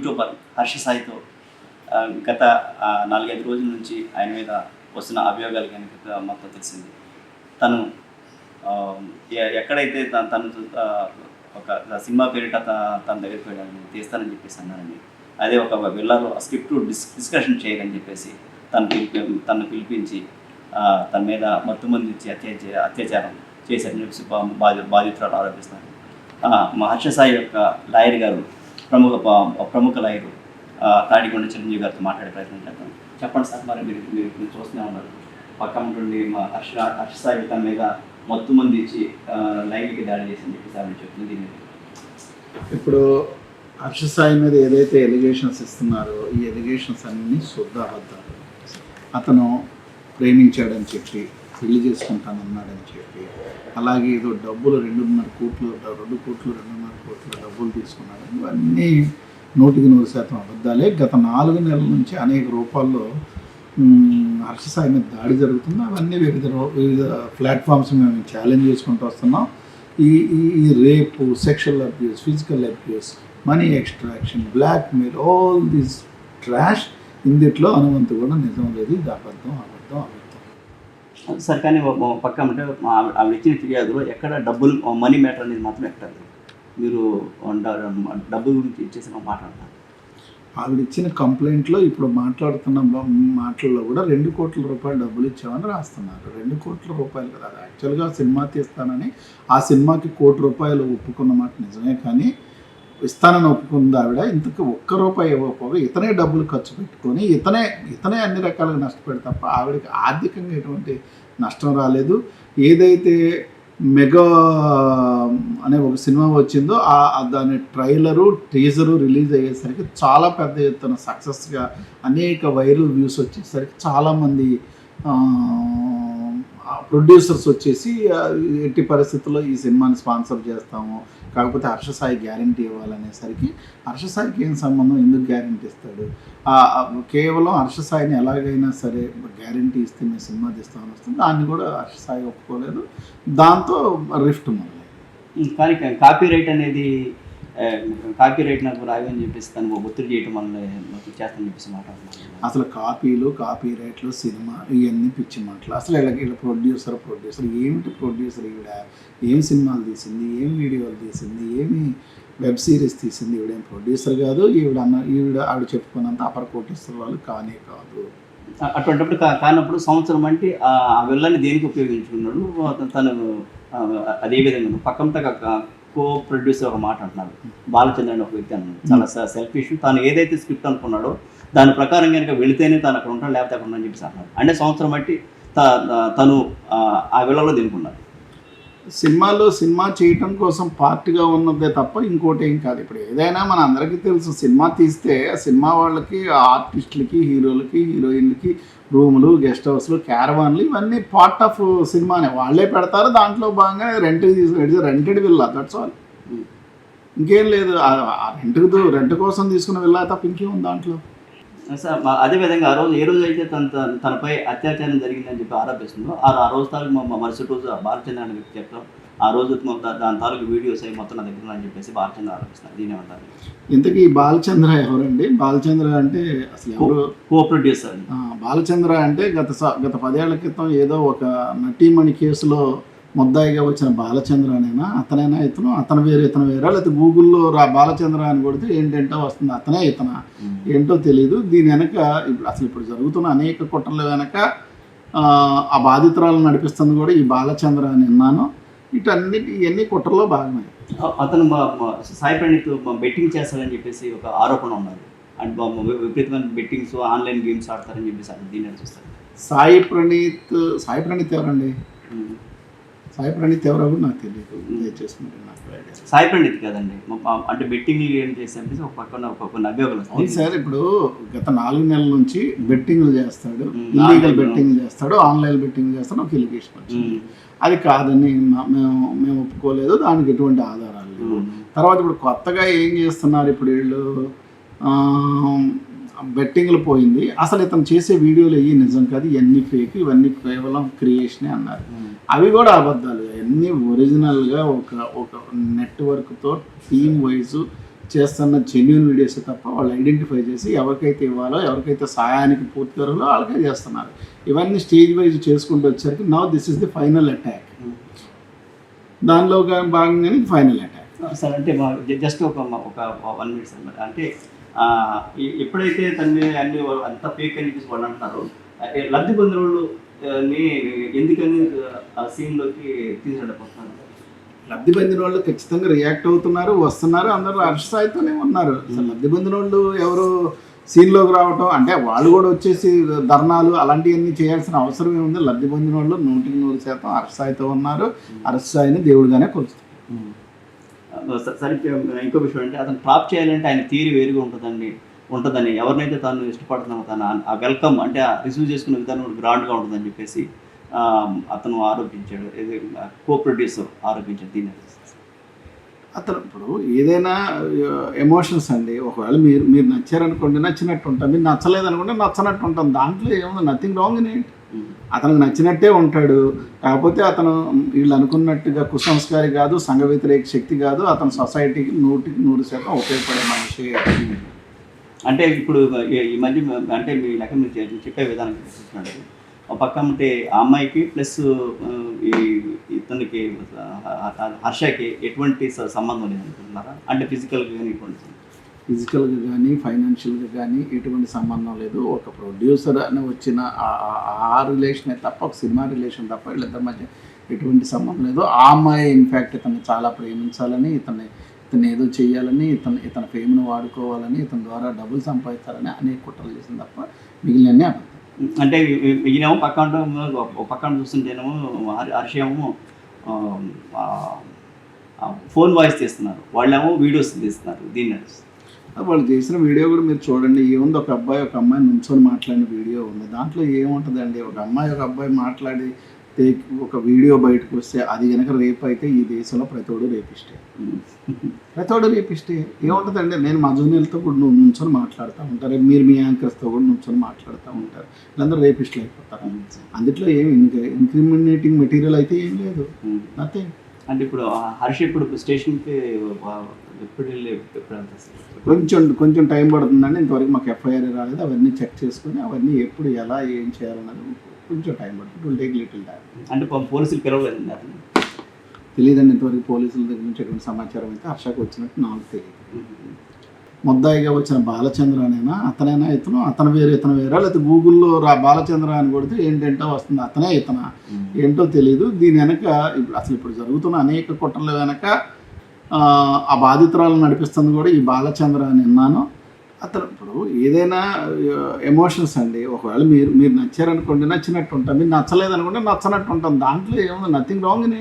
YouTuber Harsha సాయితో గత నాలుగైదు రోజుల నుంచి ఆయన మీద వస్తున్న అభియోగాలు కనుక మొత్తం తెలిసింది. తను ఎక్కడైతే తను ఒక సినిమా పేరిట తన దగ్గరికి వెళ్ళాలని తీస్తానని చెప్పేసి అన్నారండి. అదే ఒక వెళ్ళాలో స్క్రిప్ట్ డిస్ డిస్కషన్ చేయాలని చెప్పేసి తను పిలిపి తను పిలిపించి తన మీద మత్తుమంది ఇచ్చి అత్యాచ అత్యాచారం చేశారని చెప్పేసి బాధి బాధితురాలు ఆరోపిస్తున్నారు ఆ, మా హర్ష సాయి యొక్క లాయర్ గారు ప్రముఖ ప్రముఖులైరు ప్రముఖ చిరంజీవి గారితో మాట్లాడే ప్రయత్నం చేద్దాం. చెప్పండి సార్ మరి మీరు మీరు చూస్తూనే ఉన్నారు. పక్కన నుండి మా హర్ష హర్ష సాయి తన మీద మొత్తం మంది ఇచ్చి లైంగిక దాడి చేసింది చెప్పి ఆవిడ చెప్తుంది దీని మీద. ఇప్పుడు హర్ష సాయి మీద ఏదైతే ఎలిగేషన్స్ ఇస్తున్నారో ఈ ఎలిగేషన్స్ అన్నీ శుద్ధాబద్ధాలు అతను ప్రేమించాడని చెప్పి పెళ్ళి చేసుకుంటానన్నాడని చెప్పి అలాగే ఏదో డబ్బులు రెండున్నర కోట్లు రెండు కోట్లు రెండున్నర కోట్లు డబ్బులు తీసుకున్నాడు. ఇవన్నీ నూటికి నూరు శాతం అబద్ధాలే. గత నాలుగు నెలల నుంచి అనేక రూపాల్లో హర్ష సాయి మీద దాడి జరుగుతుంది. అవన్నీ వివిధ రూ- వివిధ ప్లాట్ఫామ్స్ మేము ఛాలెంజ్ చేసుకుంటూ వస్తున్నాం. ఈ ఈ రేపు sexual abuse physical abuse money extraction blackmail all this trash ఇందిట్లో అనువంతు కూడా నిజం లేదు. ఇది అబద్ధం అబద్ధం అబద్ధం. సార్ కానీ పక్క అంటే ఆవిడ ఇచ్చిన ఫిర్యాదులో ఎక్కడ డబ్బులు మనీ మ్యాటర్ అనేది మాత్రం ఎక్కలేదు మీరు డ- డబ్బు గురించి ఇచ్చేసిన మాట్లాడతారు ఆవిడ ఇచ్చిన కంప్లైంట్లో ఇప్పుడు మాట్లాడుతున్న మాటల్లో కూడా రెండు కోట్ల రూపాయలు డబ్బులు ఇచ్చామని రాస్తున్నారు. రెండు కోట్ల రూపాయలు కదా. యాక్చువల్గా సినిమా తీస్తానని ఆ సినిమాకి కోటి రూపాయలు ఒప్పుకున్న మాట నిజమే కానీ ఇస్తానని ఒప్పుకుంది ఆవిడ. ఇంతకు ఒక్క రూపాయి ఇవ్వకపోగా ఇతనే డబ్బులు ఖర్చు పెట్టుకొని ఇతనే ఇతనే అన్ని రకాలుగా నష్టపెడి ఆవిడకి ఆర్థికంగా ఎటువంటి నష్టం రాలేదు. ఏదైతే మెగా అనే ఒక సినిమా వచ్చిందో ఆ దాని ట్రైలరు టీజరు రిలీజ్ అయ్యేసరికి చాలా పెద్ద ఎత్తున సక్సెస్గా అనేక వైరల్ వ్యూస్ వచ్చేసరికి చాలామంది ప్రొడ్యూసర్స్ వచ్చేసి ఎట్టి పరిస్థితుల్లో ఈ సినిమాని స్పాన్సర్ చేస్తాము. కాకపోతే హర్ష సాయి గ్యారంటీ ఇవ్వాలనేసరికి హర్ష సాయికి ఏం సంబంధం? ఎందుకు గ్యారంటీ ఇస్తాడు? కేవలం హర్ష సాయిని ఎలాగైనా సరే గ్యారంటీ ఇస్తే మేము సినిమా తీస్తామని వస్తుంది. దాన్ని కూడా హర్ష సాయి ఒప్పుకోలేదు. దాంతో రిఫ్ట్ మొదలైంది కానీ కాపీ రైట్ అనేది కాపీ రైట్ నాకు రాయని చెప్పేసి తను ఒత్తిడి చేయటం వల్ల మొత్తం చేస్తానని చెప్పేసి మాట్లాడుతున్నాను అసలు కాపీలు కాపీ రైట్లు సినిమా ఇవన్నీ పిచ్చి మాటలు. అసలు ఇలా ఇలా ప్రొడ్యూసర్ ప్రొడ్యూసర్ ఏమిటి ప్రొడ్యూసర్ ఈవిడ? ఏం సినిమాలు తీసింది? ఏం వీడియోలు తీసింది? ఏమి వెబ్ సిరీస్ తీసింది? ఈవిడేం ప్రొడ్యూసర్ కాదు? ఈవిడ అన్న ఈవిడ ఆవిడ చెప్పుకున్నంత అపర కోటేశ్వర వాళ్ళు కానే కాదు. అటువంటిప్పుడు కా- కానప్పుడు సంవత్సరం అంటే ఆ వెళ్ళని దేనికి ఉపయోగించుకున్నాడు? తను ఆ, అదే విధంగా పక్కన కో ప్రొడ్యూసర్ ఒక మాట అంటున్నాడు. బాలచంద్ర అని ఒక వ్యక్తి అన్నాడు చాలా సెల్ఫిష్ తాను ఏదైతే స్క్రిప్ట్ అనుకున్నాడో దాని ప్రకారం కనుక వెళితేనే తను అక్కడ ఉంటాడు లేకపోతే అక్కడ ఉండని చెప్పేసి అన్నాడు అంటే సంవత్సరం బట్టి తను ఆ, వెళ్ళలో దినుకున్నాడు సినిమాలో సినిమా చేయటం కోసం పార్ట్గా ఉన్నదే తప్ప ఇంకోటి ఏం కాదు. ఇప్పుడు ఏదైనా మన అందరికీ తెలుసు సినిమా తీస్తే ఆ సినిమా వాళ్ళకి ఆర్టిస్టులకి హీరోలకి హీరోయిన్లకి రూములు గెస్ట్ హౌస్లు క్యారవాన్లు ఇవన్నీ పార్ట్ ఆఫ్ సినిమానే. వాళ్ళే పెడతారు దాంట్లో భాగంగా రెంట్కి తీసుకుని రెంటెడ్ విల్లా దట్స్ ఆల్ ఇంకేం లేదు రెంట్కి రెంట్ కోసం తీసుకున్న విల్లా తప్ప ఇంకేం దాంట్లో? సార్ మా- అదే విధంగా ఆ రోజు ఏ రోజు అయితే తన తన- తనపై అత్యాచారం జరిగిందని చెప్పి ఆరోపిస్తుందో ఆ ఆ రోజు తాలూకు మా- మరుసటి రోజు బాలచంద్ర అనే వ్యక్తి చెప్తాం ఆ రోజు దాని తాలూకు వీడియోస్ అవి మొత్తం నా దగ్గర ఉన్నాయని చెప్పేసి బాలచంద్ర ఆరోపిస్తున్నారు. దీని ఏమంటారు? ఇంతకీ బాలచంద్ర ఎవరండి? బాలచంద్ర అంటే అసలు ఎవరు? కో ప్రొడ్యూసర్ బాలచంద్ర అంటే గత గత పదేళ్ళ క్రితం ఏదో ఒక నటీమణి కేసులో ముద్దాయిగా వచ్చిన బాలచంద్ర అనేనా? అతనైనా ఇతను? అతను వేరే ఇతను వేరే లేకపోతే గూగుల్లో రా బాలచంద్ర అని కొడితే ఏంటంటో వస్తుంది. అతనే ఇతన? ఏంటో తెలియదు దీని వెనక ఇప్పుడు అసలు ఇప్పుడు జరుగుతున్న అనేక కుట్రల వెనక ఆ, బాధితురాలను నడిపిస్తుంది కూడా ఈ బాలచంద్ర అని విన్నాను. వీటన్నిటి ఇవన్నీ కుట్రలో భాగమే. అతను సాయి ప్రణీత్ బెట్టింగ్ చేస్తాడని చెప్పేసి ఒక ఆరోపణ ఉన్నది. అండ్ విపరీతమైన బెట్టింగ్స్ ఆన్లైన్ గేమ్స్ ఆడతారని చెప్పేసి దీన్ని చూస్తారు సాయి ప్రణీత్ సాయి ప్రణీత్ ఎవరండి? సాయి ప్రణీత్ ఎవరో కూడా నాకు తెలియదు దయచేసి మరి నాకు ఐడియా. సాయి ప్రణీత్ కదండి. అంటే బెట్టింగ్ ఏం చేసి చెప్పేసి ఒక పక్కన ఒక కొన్ని అభియోగాలు అవును సార్ ఇప్పుడు గత నాలుగు నెలల నుంచి బెట్టింగ్లు చేస్తాడు. ఇల్లీగల్ బెట్టింగ్ చేస్తాడు. ఆన్లైన్ బెట్టింగ్ చేస్తాడు. ఒక ఇలిగేషన్ వచ్చింది. అది కాదని మేము మేము ఒప్పుకోలేదు. దానికి ఎటువంటి ఆధారాలు లేవు. తర్వాత ఇప్పుడు కొత్తగా ఏం చేస్తున్నారు ఇప్పుడు వీళ్ళు? బెట్టింగ్లు పోయింది. అసలు ఇతను చేసే వీడియోలు ఇవి నిజం కాదు. ఇవన్నీ ఫేక్ ఇవన్నీ కేవలం క్రియేషనే అన్నారు. అవి కూడా అబద్ధాలు. అన్నీ ఒరిజినల్గా ఒక ఒక నెట్వర్క్తో టీమ్ వైజ్ చేస్తున్న జెన్యున్ వీడియోస్ తప్ప వాళ్ళు ఐడెంటిఫై చేసి ఎవరికైతే ఇవ్వాలో ఎవరికైతే సహాయానికి పూర్తి వాళ్ళకే చేస్తున్నారు. ఇవన్నీ స్టేజ్ వైజ్ చేసుకుంటూ వచ్చేసరికి now this is the final attack దానిలో భాగంగానే ఫైనల్ అటాక్ సార్ అంటే జస్ట్ ఒక ఒక వన్ మినిట్ సార్ అంటే ఎప్పుడైతే తన్ని అన్ని అంత అంతా ఫేక్ అని చెప్పేసి వాళ్ళు అంటున్నారు లబ్ధి పొందిన వాళ్ళు ని ఎందుకని ఆ సీన్లోకి లబ్ధి పొందిన వాళ్ళు ఖచ్చితంగా రియాక్ట్ అవుతున్నారు వస్తున్నారు అందరూ హర్షసాయితోనే ఉన్నారు. లబ్ధి పొందిన వాళ్ళు ఎవరు సీన్లోకి రావటం? అంటే వాళ్ళు కూడా వచ్చేసి ధర్నాలు అలాంటివన్నీ చేయాల్సిన అవసరం ఏముంది? లబ్ధి పొందిన వాళ్ళు నూటికి నూరు శాతం హర్షసాయితో ఉన్నారు. హర్షసాయిని దేవుడిగానే కొలుస్తారు. సరే ఇంకో- విషయం అంటే అతను టాప్ చేయాలంటే ఆయన థియరీ వేరుగా ఉంటుందండి. ఉంటుందని ఎవరినైతే తాను ఇష్టపడుతున్నామో తను ఆ- వెల్కమ్ అంటే ఆ రిసీవ్ చేసుకునే విధానం గ్రాండ్గా ఉంటుందని చెప్పేసి అతను ఆరోపించాడు. కో ప్రొడ్యూసర్ ఆరోపించాడు దీన్ని. అతను ఇప్పుడు ఏదైనా ఎమోషన్స్ అండి. ఒకవేళ మీరు మీరు నచ్చారనుకోండి నచ్చినట్టు ఉంటాం మీరు నచ్చలేదు అనుకుంటే నచ్చనట్టు ఉంటాం దాంట్లో ఏముంది? నథింగ్ రాంగ్ ఇన్ అతనికి నచ్చినట్టే ఉంటాడు. కాకపోతే అతను వీళ్ళు అనుకున్నట్టుగా కుసంస్కారి కాదు సంఘ వ్యతిరేక శక్తి కాదు. అతను సొసైటీకి నూటికి నూరు శాతం ఉపయోగపడే మనిషి. అంటే ఇప్పుడు ఈ- మధ్య అంటే మీ లెక్క మీరు చెప్పే విధానం చూస్తున్నాడు ఒక పక్క ఉంటే ఆ అమ్మాయికి ప్లస్ ఈ ఇతనికి హర్షకి ఎటువంటి సంబంధం సంబంధం లేదనుకుంటున్నారా అంటే ఫిజికల్గా కానీ ఎటువంటి ఫిజికల్గా కానీ ఫైనాన్షియల్గా కానీ ఎటువంటి సంబంధం లేదు. ఒక ప్రొడ్యూసర్ అని వచ్చిన ఆ- ఆ రిలేషనే తప్ప ఒక సినిమా రిలేషన్ తప్ప వీళ్ళిద్దరి మధ్య ఎటువంటి సంబంధం లేదు. ఆ అమ్మాయి ఇన్ఫ్యాక్ట్ ఇతన్ని చాలా ప్రేమించాలని ఇతన్ని ఇతను ఏదో చేయాలని ఇతను ఇతని ఫేమ్ను వాడుకోవాలని ఇతని ద్వారా డబ్బులు సంపాదించాలని అనేక కుట్రలు చేసింది తప్ప మిగిలినన్నీ అబద్ధం. అంటే ఈయనేమో పక్కన పక్కన చూస్తుంటేనేమో హర్- హర్ష ఏమో ఆ, ఆ, ఆ, ఫోన్ వాయిస్ తీస్తున్నారు. వాళ్ళేమో వీడియోస్ తీస్తున్నారు దీన్ని వాళ్ళు చేసిన వీడియో కూడా మీరు చూడండి. ఏముంది ఒక అబ్బాయి ఒక అమ్మాయి నుంచొని మాట్లాడిన వీడియో ఉంది. దాంట్లో ఏముంటుందండి? ఒక అమ్మాయి ఒక అబ్బాయి మాట్లాడి తే- ఒక వీడియో బయటకు వస్తే అది కనుక రేపు అయితే ఈ దేశంలో ప్రతివాడు రేపిస్టే. ప్రతివాడు రేపిస్టే. ఏముంటుందండి? నేను మా జూనియర్లతో కూడా నువ్వు నుంచొని మాట్లాడుతూ ఉంటారు. మీరు మీ యాంకర్స్తో కూడా నుంచొని మాట్లాడుతూ ఉంటారు. వీళ్ళందరూ రేపిస్టులు అయిపోతారు. అందుట్లో ఏమి ఇంకా ఇంక్రిమినేటింగ్ మెటీరియల్ అయితే ఏం లేదు. నథింగ్ అంటే ఇప్పుడు హర్ష ఇప్పుడు స్టేషన్కి ఎప్పుడు? కొంచెం కొంచెం టైం పడుతుందండి. ఇంతవరకు మాకు ఎఫ్ఐఆర్ రాలేదు. అవన్నీ చెక్ చేసుకొని అవన్నీ ఎప్పుడు ఎలా ఏం చేయాలన్నది కొంచెం టైం పడుతుంది. విల్ టేక్ లిటిల్ టైం అంటే పోలీసులు పిలవలేదండి అతను తెలియదండి ఇంతవరకు పోలీసుల దగ్గర నుంచి ఎటువంటి సమాచారం అయితే హర్షకు వచ్చినట్టు నాకు తెలియదు. ముద్దాయిగా వచ్చిన బాలచంద్ర అనేనా? అతనైనా ఇతను? అతను వేరే ఇతను వేరే? లేకపోతే గూగుల్లో రా బాలచంద్ర అని కొడితే ఏంటంటో వస్తుంది. అతనే ఇతన? ఏంటో తెలియదు దీని వెనక ఇప్పుడు అసలు ఇప్పుడు జరుగుతున్న అనేక కుట్రల వెనక ఆ, ఆ బాధితురాలను నడిపిస్తుంది కూడా ఈ బాలచంద్ర అని విన్నాను. అతను ఇప్పుడు ఏదైనా ఎమోషన్స్ అండి. ఒకవేళ మీరు మీరు నచ్చారనుకోండి నచ్చినట్టు ఉంటాం మీరు నచ్చలేదు అనుకుంటే నచ్చనట్టు ఉంటాం దాంట్లో ఏముంది? Nothing wrong in